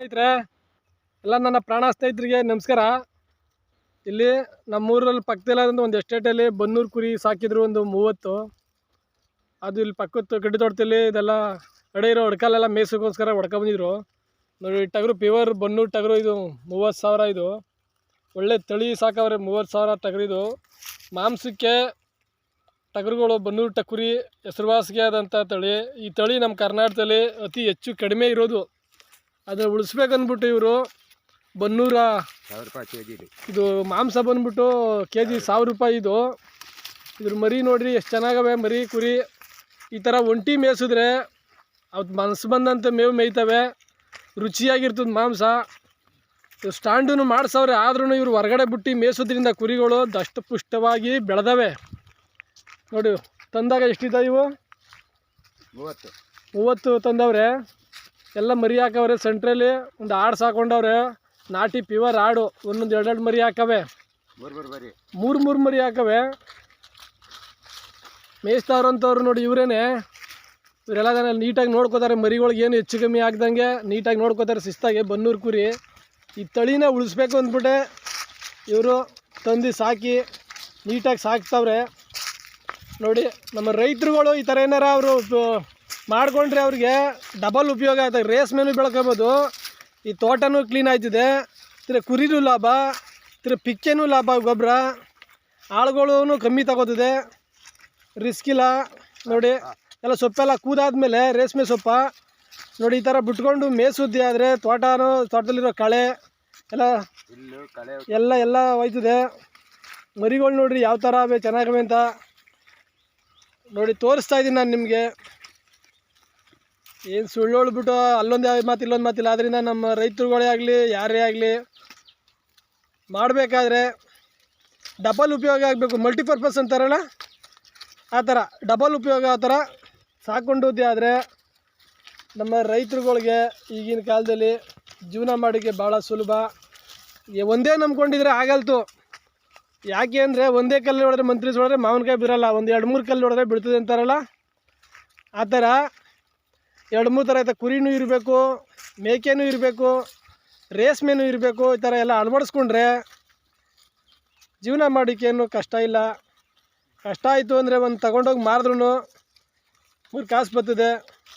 ಸ್ನೇಹಿತರೆ, ಎಲ್ಲ ನನ್ನ ಪ್ರಾಣ ಸ್ನೇಹಿತರಿಗೆ ನಮಸ್ಕಾರ. ಇಲ್ಲಿ ನಮ್ಮೂರಲ್ಲಿ ಪಕ್ಕದಲ್ಲಾದಂಥ ಒಂದು ಎಸ್ಟೇಟಲ್ಲಿ ಬನ್ನೂರು ಕುರಿ ಸಾಕಿದ್ರು ಒಂದು ಮೂವತ್ತು. ಅದು ಇಲ್ಲಿ ಪಕ್ಕದ ಗಡ್ಡೆ ತೋಟದಲ್ಲಿ ಇದೆಲ್ಲ ಕಡೆ ಇರೋ ಹೊಡ್ಕಲ್ಲೆಲ್ಲ ಮೇಸಕ್ಕೋಸ್ಕರ ಹೊಡ್ಕೊ ಬಂದಿದ್ರು. ನೋಡಿ ಟಗರು ಪ್ಯೂರ್ ಬನ್ನೂರು ಟಗರು ಇದು ಮೂವತ್ತು ಸಾವಿರ ಇದು. ಒಳ್ಳೆ ತಳಿ ಸಾಕವ್ರೆ, ಮೂವತ್ತು ಸಾವಿರ ಟಗರಿದು ಮಾಂಸಕ್ಕೆ ಟಗರುಗಳು ಬನ್ನೂರು ಟಕುರಿ ಹೆಸರುವಾಸಿಗೆ ಆದಂಥ ತಳಿ. ಈ ತಳಿ ನಮ್ಮ ಕರ್ನಾಟಕದಲ್ಲಿ ಅತಿ ಹೆಚ್ಚು ಕಡಿಮೆ ಇರೋದು. ಅದನ್ನು ಉಳಿಸ್ಬೇಕಂದ್ಬಿಟ್ಟು ಇವರು. ಬನ್ನೂರ ಇದು. ಮಾಂಸ ಬಂದ್ಬಿಟ್ಟು ಕೆ ಜಿ ಸಾವಿರ ರೂಪಾಯಿ ಇದು. ಇದ್ರ ಮರಿ ನೋಡ್ರಿ ಎಷ್ಟು ಚೆನ್ನಾಗವೆ ಮರಿ ಕುರಿ. ಈ ಥರ ಒಂಟಿ ಮೇಯಿಸಿದ್ರೆ ಅದು ಮನಸ್ಸು ಬಂದಂತೆ ಮೇವು ಮೇಯ್ತವೆ. ರುಚಿಯಾಗಿರ್ತದೆ ಮಾಂಸ. ಸ್ಟ್ಯಾಂಡೂ ಮಾಡಿಸವ್ರೆ ಆದ್ರೂ ಇವ್ರು ಹೊರಗಡೆ ಬಿಟ್ಟು ಮೇಯಿಸೋದ್ರಿಂದ ಕುರಿಗಳು ದಷ್ಟಪುಷ್ಟವಾಗಿ ಬೆಳೆದವೆ. ನೋಡಿ ತಂದಾಗ ಎಷ್ಟಿದ್ದಾವೆ ಇವು? ಮೂವತ್ತು. ಮೂವತ್ತು ತಂದವ್ರೆ. ಎಲ್ಲ ಮರಿ ಹಾಕವ್ರೆ. ಸೆಂಟ್ರಲ್ಲಿ ಒಂದು ಆಡು ಸಾಕೊಂಡವ್ರೆ ನಾಟಿ ಪ್ಯೂರ್ ಆಡು. ಒಂದೊಂದು ಎರಡೆರಡು ಮರಿ ಹಾಕವೆ. ಮೂರು ಮೂರು ಬರಿ ಮೂರು ಮೂರು ಮರಿ ಹಾಕವೆ. ಮೇಯಿಸ್ತಾವ್ರಂಥವ್ರು ನೋಡಿ ಇವರೇನೆ. ಇವರೆಲ್ಲ ಜನ ನೀಟಾಗಿ ನೋಡ್ಕೋತಾರೆ. ಮರಿಗಳಿಗೆ ಏನು ಹೆಚ್ಚು ಕಮ್ಮಿ ಆಗ್ದಂಗೆ ನೀಟಾಗಿ ನೋಡ್ಕೋತಾರೆ. ಶಿಸ್ತಾಗೆ ಬನ್ನೂರು ಕುರಿ. ಈ ತಳಿನ ಉಳಿಸ್ಬೇಕು ಅಂದ್ಬಿಟ್ಟೆ ಇವರು ತಂದು ಸಾಕಿ ನೀಟಾಗಿ ಸಾಕ್ತವ್ರೆ. ನೋಡಿ ನಮ್ಮ ರೈತರುಗಳು ಈ ಥರ ಏನಾರ ಅವರು ಮಾಡ್ಕೊಂಡ್ರೆ ಅವ್ರಿಗೆ ಡಬಲ್ ಉಪಯೋಗ ಆಯ್ತದೆ ರೇಸ್ ಮೇಲೂ ಬೆಳ್ಕೊಬೋದು. ಈ ತೋಟನೂ ಕ್ಲೀನ್ ಆಯ್ತಿದೆ. ತಿರ ಕುರಿನೂ ಲಾಭ. ತಿರ ಪಿಕ್ಕೆನೂ ಲಾಭ ಗೊಬ್ಬರ ಆಳುಗಳೂ ಕಮ್ಮಿ ತಗೋತಿದೆ. ರಿಸ್ಕ್ ಇಲ್ಲ. ನೋಡಿ ಎಲ್ಲ ಸೊಪ್ಪೆಲ್ಲ ಕೂದಾದ್ಮೇಲೆ ರೇಷ್ಮೆ ಸೊಪ್ಪ. ನೋಡಿ ಈ ಥರ ಬಿಟ್ಕೊಂಡು ಮೇಸುದ್ದಿ ಆದರೆ ತೋಟನೂ ತೋಟದಲ್ಲಿರೋ ಕಳೆ ಎಲ್ಲ ಎಲ್ಲ ಎಲ್ಲ ಹೋಯ್ತದೆ. ಮರಿಗಳು ನೋಡಿರಿ ಯಾವ ಥರ ಅವೆ ಚೆನ್ನಾಗವೆ ಅಂತ. ನೋಡಿ ತೋರಿಸ್ತಾ ಇದ್ದೀನಿ ನಾನು ನಿಮಗೆ. ಏನು ಸುಳ್ಳು ಹೇಳ್ಬಿಟ್ಟು ಅಲ್ಲೊಂದು ಮಾತು, ಇಲ್ಲೊಂದು ಮಾತಿಲ್ಲ ಆದ್ದರಿಂದ ನಮ್ಮ ರೈತರುಗಳೇ ಆಗಲಿ, ಯಾರೇ ಆಗಲಿ ಮಾಡಬೇಕಾದ್ರೆ ಡಬಲ್ ಉಪಯೋಗ ಆಗಬೇಕು. ಮಲ್ಟಿಪರ್ಪಸ್ ಅಂತಾರಲ್ಲ? ಆ ಥರ. ಡಬಲ್ ಉಪಯೋಗ ಆ ಥರ ಸಾಕೊಂಡಿದ್ದೆ ಆದರೆ ನಮ್ಮ ರೈತರುಗಳಿಗೆ ಈಗಿನ ಕಾಲದಲ್ಲಿ ಜೀವನ ಮಾಡೋಕ್ಕೆ ಭಾಳ ಸುಲಭ. ಒಂದೇ ನಂಬ್ಕೊಂಡಿದ್ರೆ ಆಗಲ್ತು. ಯಾಕೆ ಅಂದರೆ ಒಂದೇ ಕಲ್ಲು ಹೊಡೆದ್ರೆ ಮಂತ್ರಿ ಹೊಡೆದ್ರೆ ಮಾವಿನಕಾಯಿ ಬಿರಲ್ಲ. ಒಂದು ಎರಡು ಮೂರು ಕಲ್ಲು ಹೊಡೆದ್ರೆ ಬಿಡ್ತದೆ ಅಂತಾರಲ್ಲ? ಆ ಥರ ಎರಡು ಮೂರು ಥರ ಐತೆ ಕುರಿನೂ ಇರಬೇಕು, ಮೇಕೆನೂ ಇರಬೇಕು, ರೇಷ್ಮೆನೂ ಇರಬೇಕು, ಈ ಥರ ಎಲ್ಲ ಅಳವಡಿಸ್ಕೊಂಡ್ರೆ ಜೀವನ ಮಾಡೋಕ್ಕೇನು ಕಷ್ಟ ಇಲ್ಲ. ಕಷ್ಟ ಆಯಿತು ಅಂದರೆ ಒಂದು ತಗೊಂಡೋಗಿ ಮಾರಿದ್ರೂ ಮೂರು ಕಾಸು ಬರ್ತದೆ,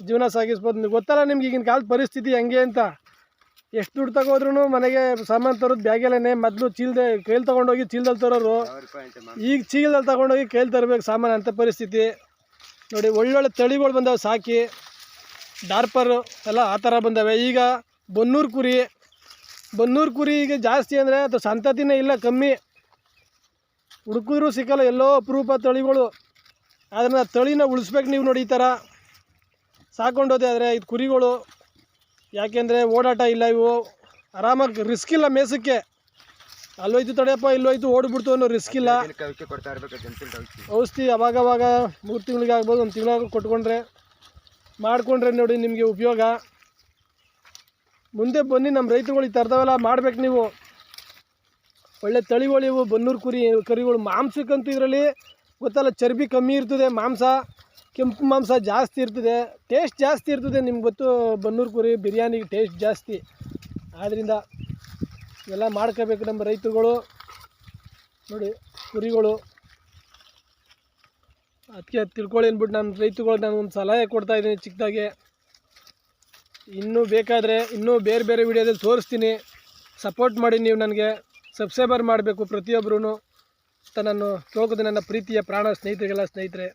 ಜೀವನ ಸಾಗಿಸ್ಬೋದು. ಗೊತ್ತಲ್ಲ ನಿಮ್ಗೆ ಈಗಿನ ಕಾಲದ ಪರಿಸ್ಥಿತಿ ಹೆಂಗೆ ಅಂತ. ಎಷ್ಟು ದುಡ್ಡು ತಗೋದ್ರೂ ಮನೆಗೆ ಸಾಮಾನು ತರೋದು ಬ್ಯಾಗಲ್ಲೇ ಮೊದಲು ಚೀಲ್ದೆ ಕೈಲಿ ತೊಗೊಂಡೋಗಿ ಚೀಲದಲ್ಲಿ ತರೋರು. ಈಗ ಚೀಲದಲ್ಲಿ ತೊಗೊಂಡೋಗಿ ಕೈಲಿ ತರಬೇಕು ಸಾಮಾನು ಅಂಥ ಪರಿಸ್ಥಿತಿ. ನೋಡಿ, ಒಳ್ಳೊಳ್ಳೆ ತಳಿಗಳು ಬಂದಾವೆ ಸಾಕಿ. ಡಾರ್ಪರು ಎಲ್ಲ ಆ ಥರ ಬಂದವೆ. ಈಗ ಬನ್ನೂರು ಕುರಿ ಬನ್ನೂರು ಕುರಿ ಈಗ ಜಾಸ್ತಿ ಅಂದರೆ ಅದು ಸಂತತಿನೇ ಇಲ್ಲ ಕಮ್ಮಿ. ಹುಡುಕಿದ್ರೂ ಸಿಕ್ಕಲ್ಲ ಎಲ್ಲೋ ಅಪರೂಪ ತಳಿಗಳು. ಅದನ್ನು ತಳಿನ ಉಳಿಸ್ಬೇಕು ನೀವು ನೋಡಿ ಈ ಥರ. ಸಾಕೊಂಡೋದೆ ಆದರೆ ಇದು ಕುರಿಗಳು. ಯಾಕೆಂದರೆ ಓಡಾಟ ಇಲ್ಲ ಇವು. ಆರಾಮಾಗಿ ರಿಸ್ಕ್ ಇಲ್ಲ ಮೇಸಕ್ಕೆ. ಅಲ್ಲೋಯ್ತು ತಡೆಯಪ್ಪ ಇಲ್ಲೋಯ್ತು ಓಡ್ಬಿಡ್ತು ಅನ್ನೋ ರಿಸ್ಕ್ ಇಲ್ಲ. ಔಷಧಿ ಅವಾಗವಾಗ ಮೂರು ತಿಂಗಳಿಗೆ ಆಗ್ಬೋದು ಒಂದು ತಿಂಗಳಾಗ ಕೊಟ್ಕೊಂಡ್ರೆ. ಮಾಡಿಕೊಂಡ್ರೆ ನೋಡಿ ನಿಮಗೆ ಉಪಯೋಗ. ಮುಂದೆ ಬನ್ನಿ ನಮ್ಮ ರೈತರುಗಳು ಈ ಥರದವೆಲ್ಲ ಮಾಡ್ಬೇಕು ನೀವು. ಒಳ್ಳೆ ತಳಿಗಳು ಇವು, ಬನ್ನೂರು ಕುರಿ, ಕರಿಗಳು, ಮಾಂಸಕ್ಕಂತೂ ಇದರಲ್ಲಿ ಗೊತ್ತಲ್ಲ, ಚರ್ಬಿ ಕಮ್ಮಿ ಇರ್ತದೆ, ಮಾಂಸ, ಕೆಂಪು ಮಾಂಸ ಜಾಸ್ತಿ ಇರ್ತದೆ. ಟೇಸ್ಟ್ ಜಾಸ್ತಿ ಇರ್ತದೆ, ನಿಮ್ಗೆ ಗೊತ್ತು, ಬನ್ನೂರು ಕುರಿ ಬಿರಿಯಾನಿಗೆ ಟೇಸ್ಟ್ ಜಾಸ್ತಿ. ಆದ್ದರಿಂದ ಎಲ್ಲ ಮಾಡ್ಕೋಬೇಕು ನಮ್ಮ ರೈತರುಗಳು. ನೋಡಿ ಕುರಿಗಳು. ಅದಕ್ಕೆ ತಿಳ್ಕೊಳ್ಳಿ ಅಂದ್ಬಿಟ್ಟು ನಾನು ರೈತರುಗಳು ನಾನು ಒಂದು ಸಲಹೆ ಕೊಡ್ತಾ ಇದ್ದೀನಿ ಚಿಕ್ಕದಾಗೆ. ಇನ್ನೂ ಬೇಕಾದರೆ ಇನ್ನೂ ಬೇರೆ ಬೇರೆ ವಿಡಿಯೋದಲ್ಲಿ ತೋರಿಸ್ತೀನಿ. ಸಪೋರ್ಟ್ ಮಾಡಿ ನೀವು ನನಗೆ. ಸಬ್ಸ್ಕ್ರೈಬರ್ ಮಾಡಬೇಕು ಪ್ರತಿಯೊಬ್ಬರೂ ಅಂತ ನಾನು ನನ್ನ ಪ್ರೀತಿಯ ಪ್ರಾಣ ಸ್ನೇಹಿತರಿಗೆಲ್ಲ ಸ್ನೇಹಿತರೆ.